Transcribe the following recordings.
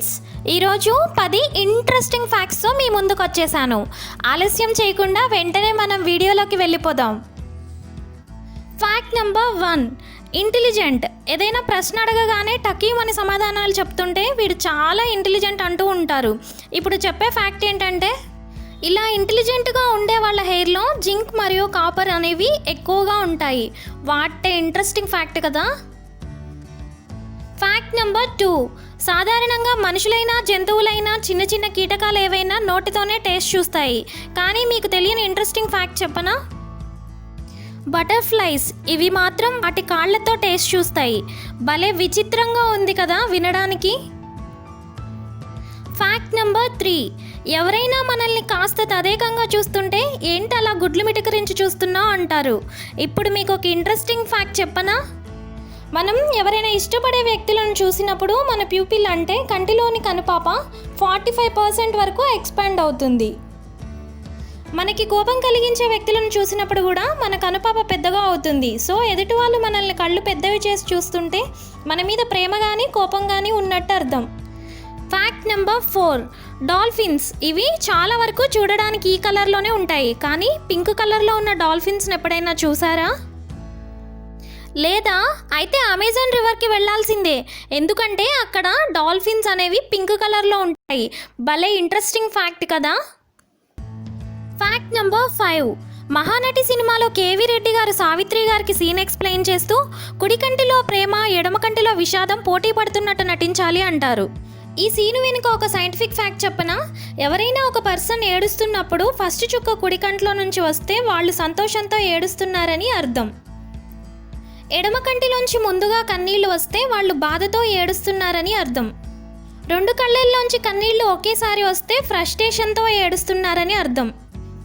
Friends ఈరోజు పది interesting ఫ్యాక్ట్స్తో మీ ముందుకు వచ్చేసాను ఆలస్యం చేయకుండా వెంటనే మనం వీడియోలోకి వెళ్ళిపోదాం. ఫ్యాక్ట్ నెంబర్ వన్ ఇంటెలిజెంట్ ఏదైనా ప్రశ్న అడగగానే టకీమని సమాధానాలు చెప్తుంటే వీడు చాలా ఇంటెలిజెంట్ అంటూ ఉంటారు. ఇప్పుడు చెప్పే ఫ్యాక్ట్ ఏంటంటే ఇలా ఇంటెలిజెంట్గా ఉండే వాళ్ళ హెయిర్లో జింక్ మరియు కాపర్ అనేవి ఎక్కువగా ఉంటాయి. వాటే ఇంట్రెస్టింగ్ ఫ్యాక్ట్ కదా? ఫ్యాక్ట్ నెంబర్ టూ సాధారణంగా మనుషులైనా జంతువులైనా చిన్న చిన్న కీటకాలు ఏవైనా నోటితోనే టేస్ట్ చూస్తాయి. కానీ మీకు తెలియని ఇంట్రెస్టింగ్ ఫ్యాక్ట్ చెప్పనా? బటర్ఫ్లైస్ ఇవి మాత్రం వాటి కాళ్ళతో టేస్ట్ చూస్తాయి. భలే విచిత్రంగా ఉంది కదా వినడానికి. ఫ్యాక్ట్ నెంబర్ త్రీ ఎవరైనా మనల్ని కాస్త తదేకంగా చూస్తుంటే ఏంటి అలా గుడ్లు మిటకరించి చూస్తున్నావు అంటారు. ఇప్పుడు మీకు ఒక ఇంట్రెస్టింగ్ ఫ్యాక్ట్ చెప్పనా? మనం ఎవరైనా ఇష్టపడే వ్యక్తులను చూసినప్పుడు మన ప్యూపిల్ అంటే కంటిలోని కనుపాప ఫార్టీ ఫైవ్ పర్సెంట్ వరకు ఎక్స్పాండ్ అవుతుంది. మనకి కోపం కలిగించే వ్యక్తులను చూసినప్పుడు కూడా మన కనుపాప పెద్దగా అవుతుంది. సో ఎదుటి వాళ్ళు మనల్ని కళ్ళు పెద్దవి చేసి చూస్తుంటే మన మీద ప్రేమ కానీ కోపం కానీ ఉన్నట్టు అర్థం. ఫ్యాక్ట్ నెంబర్ ఫోర్ డాల్ఫిన్స్ ఇవి చాలా వరకు చూడడానికి ఈ కలర్లోనే ఉంటాయి. కానీ పింక్ కలర్లో ఉన్న డాల్ఫిన్స్ని ఎప్పుడైనా చూసారా? లేదా అయితే అమెజాన్ రివర్కి వెళ్ళాల్సిందే. ఎందుకంటే అక్కడ డాల్ఫిన్స్ అనేవి పింక్ కలర్లో ఉంటాయి. భలే ఇంట్రెస్టింగ్ ఫ్యాక్ట్ కదా. ఫ్యాక్ట్ నెంబర్ ఫైవ్ మహానటి సినిమాలో కేవీ రెడ్డి గారు సావిత్రి గారికి సీన్ ఎక్స్ప్లెయిన్ చేస్తూ కుడికంటిలో ప్రేమ ఎడమకంటిలో విషాదం పోటీ పడుతున్నట్టు నటించాలి అంటారు. ఈ సీన్ వెనుక ఒక సైంటిఫిక్ ఫ్యాక్ట్ చెప్పనా? ఎవరైనా ఒక పర్సన్ ఏడుస్తున్నప్పుడు ఫస్ట్ చుక్క కుడికంట్లో నుంచి వస్తే వాళ్ళు సంతోషంతో ఏడుస్తున్నారని అర్థం. ఎడమ కంటిలోంచి ముందుగా కన్నీళ్ళు వస్తే వాళ్ళు బాధతో ఏడుస్తున్నారని అర్థం. రెండు కళ్ళల్లోంచి కన్నీళ్ళు ఒకేసారి వస్తే ఫ్రస్ట్రేషన్తో ఏడుస్తున్నారని అర్థం.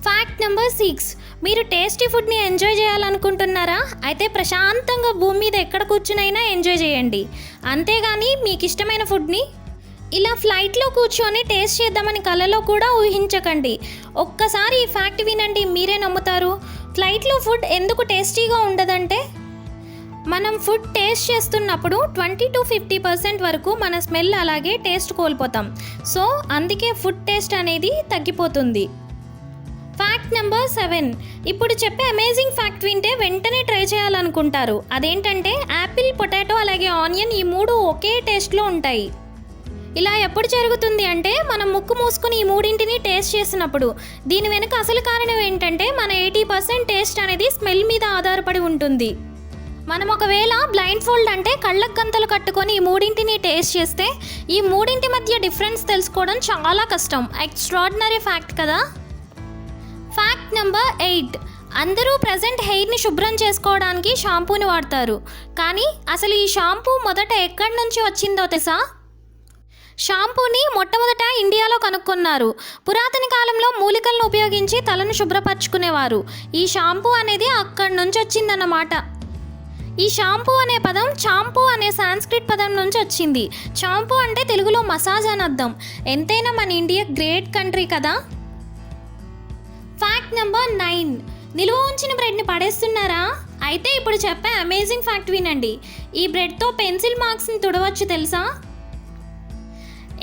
Fact number six. మీరు టేస్టీ ఫుడ్ని ఎంజాయ్ చేయాలనుకుంటున్నారా? అయితే ప్రశాంతంగా భూమి మీద ఎక్కడ కూర్చునైనా ఎంజాయ్ చేయండి. అంతేగాని మీకు ఇష్టమైన ఫుడ్ని? ఇలా ఫ్లైట్లో కూర్చొని టేస్ట్ చేద్దామని కలలో కూడా ఊహించకండి. ఒక్కసారి ఈ ఫ్యాక్ట్ వినండి మీరే నమ్ముతారు. ఫ్లైట్లో ఫుడ్ ఎందుకు టేస్టీగా ఉండదంటే? మనం ఫుడ్ టేస్ట్ చేస్తున్నప్పుడు ట్వంటీ టు ఫిఫ్టీ పర్సెంట్ వరకు మన స్మెల్ అలాగే టేస్ట్ కోల్పోతాం. సో అందుకే ఫుడ్ టేస్ట్ అనేది తగ్గిపోతుంది. ఫ్యాక్ట్ నెంబర్ సెవెన్ ఇప్పుడు చెప్పే అమేజింగ్ ఫ్యాక్ట్ వింటే వెంటనే ట్రై చేయాలనుకుంటారు. అదేంటంటే యాపిల్ పొటాటో అలాగే ఆనియన్ ఈ మూడు ఒకే టేస్ట్లో ఉంటాయి. ఇలా ఎప్పుడు జరుగుతుంది అంటే మనం ముక్కు మూసుకుని ఈ మూడింటిని టేస్ట్ చేసినప్పుడు. దీని వెనుక అసలు కారణం ఏంటంటే మన ఎయిటీ పర్సెంట్ టేస్ట్ అనేది స్మెల్ మీద ఆధారపడి ఉంటుంది. మనం ఒకవేళ బ్లైండ్ ఫోల్డ్ అంటే కళ్ళకు గంతలు కట్టుకొని ఈ మూడింటిని టేస్ట్ చేస్తే ఈ మూడింటి మధ్య డిఫరెన్స్ తెలుసుకోవడం చాలా కష్టం. ఎక్స్ట్రాడినరీ ఫ్యాక్ట్ కదా. ఫ్యాక్ట్ నెంబర్ ఎయిట్ అందరూ ప్రజెంట్ హెయిర్ని శుభ్రం చేసుకోవడానికి షాంపూని వాడతారు. కానీ అసలు ఈ షాంపూ మొదట ఎక్కడి నుంచి వచ్చిందో తెలుసా? షాంపూని మొట్టమొదట ఇండియాలో కనుక్కున్నారు. పురాతన కాలంలో మూలికలను ఉపయోగించి తలను శుభ్రపరచుకునేవారు. ఈ షాంపూ అనేది అక్కడి నుంచి వచ్చిందన్నమాట. ఈ షాంపూ అనే పదం చాంపూ అనే సాంస్క్రిట్ పదం నుంచి వచ్చింది. చాంపూ అంటే తెలుగులో మసాజ్ అని అర్థం. ఎంతైనా మన ఇండియా గ్రేట్ కంట్రీ కదా? ఫ్యాక్ట్ నెంబర్ నైన్ నిలువ ఉంచిన బ్రెడ్ని పడేస్తున్నారా? అయితే ఇప్పుడు చెప్పే అమేజింగ్ ఫ్యాక్ట్ వినండి. ఈ బ్రెడ్తో పెన్సిల్ మార్క్స్ని తుడవచ్చు తెలుసా?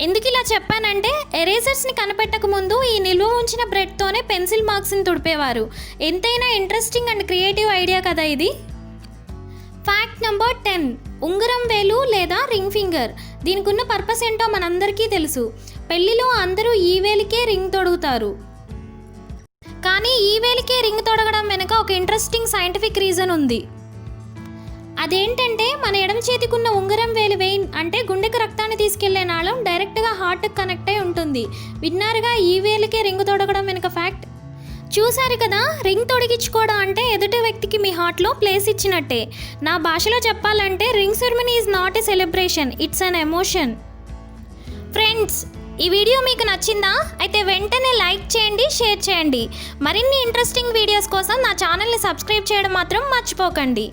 ఎందుకు ఇలా చెప్పానంటే ఎరేజర్స్ని కనిపెట్టక ముందు ఈ నిల్వ ఉంచిన బ్రెడ్తోనే పెన్సిల్ మార్క్స్ని తుడిపేవారు. ఎంతైనా ఇంట్రెస్టింగ్ అండ్ క్రియేటివ్ ఐడియా కదా ఇది. ఫ్యాక్ట్ నెంబర్ టెన్ ఉంగరం వేలు లేదా రింగ్ ఫింగర్. దీనికి ఉన్న పర్పస్ ఏంటో మనందరికీ తెలుసు. పెళ్ళిలో అందరూ ఈ వేలికే రింగ్ తొడుగుతారు. కానీ ఈ వేలికే రింగ్ తొడగడం వెనుక ఒక ఇంట్రెస్టింగ్ సైంటిఫిక్ రీజన్ ఉంది. అదేంటంటే మన ఎడమ చేతికున్న ఉంగరం వేలు వెయిన్ అంటే గుండెకు రక్తాన్ని తీసుకెళ్ళే నాళం డైరెక్ట్గా హార్ట్కి కనెక్ట్ అయి ఉంటుంది. విన్నారుగా ఈ వేలికే రింగ్ తొడగడం వెనుక ఫ్యాక్ట్ చూశారు కదా రింగ్ తొడిగించుకోవడం అంటే ఎదుటి వ్యక్తికి మీ హార్ట్లో ప్లేస్ ఇచ్చినట్టే. నా భాషలో చెప్పాలంటే ring ceremony is not a celebration it's an emotion. Friends ఈ వీడియో మీకు నచ్చిందా? అయితే వెంటనే లైక్ చేయండి షేర్ చేయండి. మరిన్ని ఇంట్రెస్టింగ్ వీడియోస్ కోసం నా ఛానల్ని సబ్స్క్రైబ్ చేయడం మాత్రం మర్చిపోకండి.